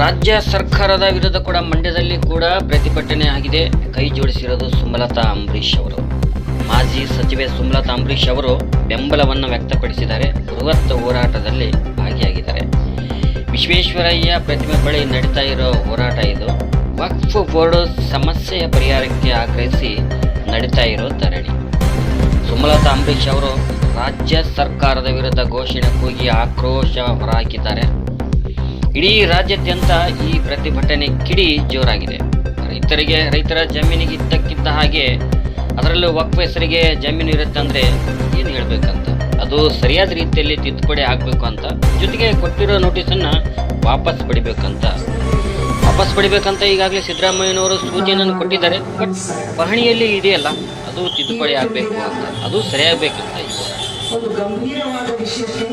ರಾಜ್ಯ ಸರ್ಕಾರದ ವಿರುದ್ಧ ಕೂಡ ಮಂಡ್ಯದಲ್ಲಿ ಕೂಡ ಪ್ರತಿಭಟನೆ ಆಗಿದೆ. ಕೈ ಜೋಡಿಸಿರೋದು ಸುಮಲತಾ ಅಂಬರೀಶ್ ಅವರು. ಮಾಜಿ ಸಚಿವೆ ಸುಮಲತಾ ಅಂಬರೀಶ್ ಅವರು ಬೆಂಬಲವನ್ನು ವ್ಯಕ್ತಪಡಿಸಿದ್ದಾರೆ. ಬೃಹತ್ ಹೋರಾಟದಲ್ಲಿ ಭಾಗಿಯಾಗಿದ್ದಾರೆ. ವಿಶ್ವೇಶ್ವರಯ್ಯ ಪ್ರತಿಮೆ ಬಳಿ ನಡೀತಾ ಇರೋ ಹೋರಾಟ ಇದು. ವಕ್ಫ್ ಬೋರ್ಡ್ ಸಮಸ್ಯೆಯ ಪರಿಹಾರಕ್ಕೆ ಆಗ್ರಹಿಸಿ ನಡೀತಾ ಇರೋ ಧರಣಿ. ಸುಮಲತಾ ಅಂಬರೀಶ್ ಅವರು ರಾಜ್ಯ ಸರ್ಕಾರದ ವಿರುದ್ಧ ಘೋಷಣೆ ಕೂಗಿ ಆಕ್ರೋಶ ಹೊರಹಾಕಿದ್ದಾರೆ ಇಡೀ ರಾಜ್ಯಾದ್ಯಂತ ಈ ಪ್ರತಿಭಟನೆ ಕಿಡಿ ಜೋರಾಗಿದೆ. ರೈತರಿಗೆ, ರೈತರ ಜಮೀನಿಗೆ ಇದ್ದಕ್ಕಿದ್ದ ಹಾಗೆ ಅದರಲ್ಲೂ ವಕ್ಫ್ ಹೆಸರಿಗೆ ಜಮೀನು ಇರುತ್ತೆ ಅಂದರೆ ಏನು ಹೇಳಬೇಕಂತ? ಅದು ಸರಿಯಾದ ರೀತಿಯಲ್ಲಿ ತಿದ್ದುಪಡಿ ಆಗಬೇಕು ಅಂತ, ಜೊತೆಗೆ ಕೊಟ್ಟಿರೋ ನೋಟಿಸನ್ನು ವಾಪಸ್ ಪಡಿಬೇಕಂತ. ವಾಪಸ್ ಪಡಿಬೇಕಂತ ಈಗಾಗಲೇ ಸಿದ್ದರಾಮಯ್ಯನವರು ಸೂಚನೆಯನ್ನು ಕೊಟ್ಟಿದ್ದಾರೆ. ಬಟ್ ಪಹಣಿಯಲ್ಲಿ ಇದೆಯಲ್ಲ, ಅದು ತಿದ್ದುಪಡಿ ಆಗಬೇಕು ಅಂತ. ಅದು ಸರಿಯಾಗಬೇಕಂತ ವಿಷಯಕ್ಕೆ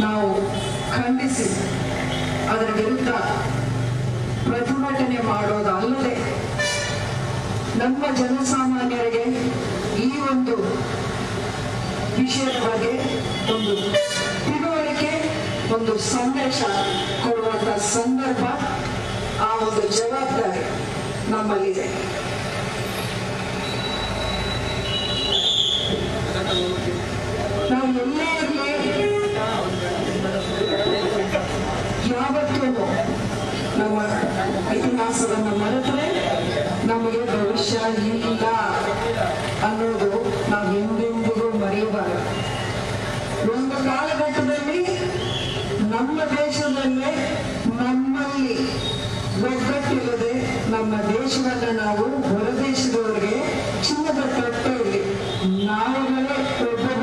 ಹೋರಾಟ ಖಂಡಿಸಿ. ಅದರ ವಿರುದ್ಧ ಪ್ರತಿಭಟನೆ ಮಾಡೋದಲ್ಲದೆ ನಮ್ಮ ಜನಸಾಮಾನ್ಯರಿಗೆ ಈ ಒಂದು ವಿಷಯದ ಬಗ್ಗೆ ಒಂದು ತಿಳುವಳಿಕೆ, ಒಂದು ಸಂದೇಶ ಕೊಡುವಂತ ಸಂದರ್ಭ, ಆ ಒಂದು ಜವಾಬ್ದಾರಿ ನಮ್ಮಲ್ಲಿದೆ. ನಮ್ಮ ಇತಿಹಾಸವನ್ನು ಮರೆತರೆ ನಮಗೆ ಭವಿಷ್ಯ ಇಲ್ಲ ಅನ್ನೋದು ನಾವು ಎಂದೆಂದಿಗೂ ಮರೆಯಬಾರದು. ಒಂದು ಕಾಲಘಟ್ಟದಲ್ಲಿ ನಮ್ಮ ದೇಶದಲ್ಲೇ ನಮ್ಮಲ್ಲಿ ಒಗ್ಗಟ್ಟಿಲ್ಲದೆ ನಮ್ಮ ದೇಶವನ್ನು ನಾವು ಹೊರದೇಶದವರಿಗೆ ಚಿನ್ನದ ತಟ್ಟೆಯಲ್ಲಿ ನಾವುಗಳೇ ಪ್ರಭು